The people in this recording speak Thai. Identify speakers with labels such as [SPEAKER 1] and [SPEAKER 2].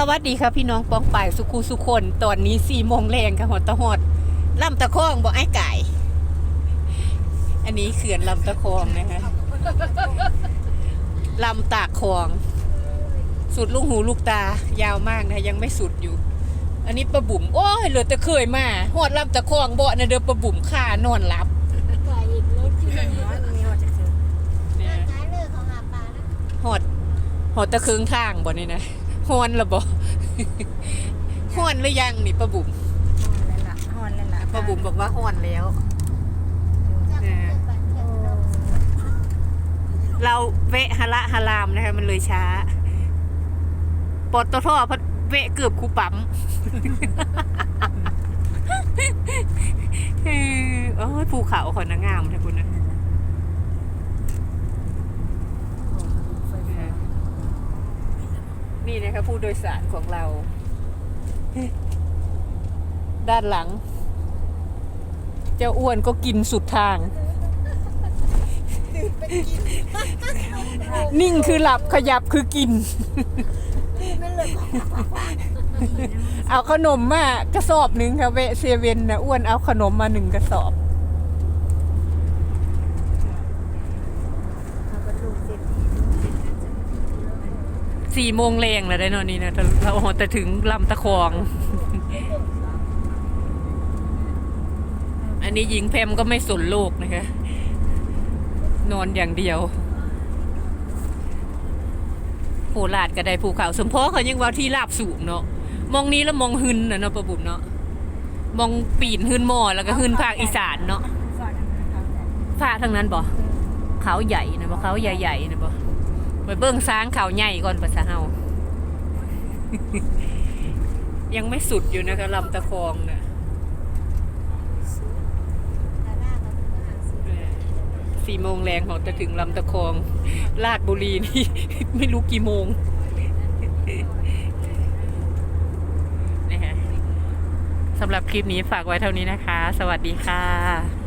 [SPEAKER 1] สวัสดีค่ะพี่น้องปองป่ายสุขุสุคน ตอนนี้สี่โมงแรงค่ะหอดตะหอดลำตะคองบอกไอ้ไก่ อันนี้เขื่อนลำตะคองนะคะลำตากคลอง สุดลูกหูลูกตายาวมากนะยังไม่สุดอยู่ อันนี้ประบุ๋มโอ้ยเหลือแต่เคยมาหอดลำตะคองเบาะนะเด้อประบุ๋มข่านอนหลับ
[SPEAKER 2] ไก่อีกรถที่มันน้อยมีหอดจะถึง
[SPEAKER 1] เนี่ย
[SPEAKER 2] ท้ายเรือของหาปลานะ
[SPEAKER 1] หอดหอดตะเคืองทางบ่นี่นะ ฮอนละบ่ฮอนหรือยังนี่ประบุ๋ม
[SPEAKER 2] หอนเลยล่ะหอนเลยล่ะ
[SPEAKER 1] ป้าบุ๋มบอกว่าฮอนแล้ว
[SPEAKER 2] จากเรือปันเทียนเรา
[SPEAKER 1] เราเวะฮาระฮารามนะคะมันเลยช้าปตทอพัดเวะเกือบคูปั๊มเออโอ้ยภูเขาขอนางามนะคุณ นะนี่นะคะผู้โดยสารของเรา ด้านหลัง เจ้าอ้วนก็กินสุดทาง นิ่งคือหลับขยับคือกิน
[SPEAKER 2] ไม่เลย
[SPEAKER 1] เอาขนมมากระสอบหนึ่งค่ะเวะเซเว่นนะอ้วนเอาขนมมาหนึ่งกระสอบ
[SPEAKER 2] เขาก็ดูเสร็จ
[SPEAKER 1] สี่โมงแรงแล้วได้นอนนี้นะแต่เราแต่ถึงลำตะคอง อันนี้หญิงแพมก็ไม่สนโลกนะคะ นอนอย่างเดียวโคราชก็ได้ภูเขาสมพอเขายังว่าที่ราบสูงเนาะมองนี้แล้วมองหึนนะเนาะประบุมเนาะมองปีนหึนหมอแล้วก็หึนภาคอีสานเนาะ
[SPEAKER 2] ฝากนะครับ
[SPEAKER 1] ฟ้าทางนั้นบ่เขาใหญ่นะบ่เขาใหญ่ๆนะบ่ ไปเบิ่งช้างเขาใหญ่ก่อนภาษาเฮายังไม่สุดอยู่นะคะลำตะคองนะ
[SPEAKER 2] แต่หน้าเขาเป็นมหาสี
[SPEAKER 1] สี่โมงแรงของจะถึงลำตะคอง ลาดบุรีนี่ ไม่รู้กี่โมงนะฮะสำหรับคลิปนี้ฝากไว้เท่านี้นะคะ สวัสดีค่ะ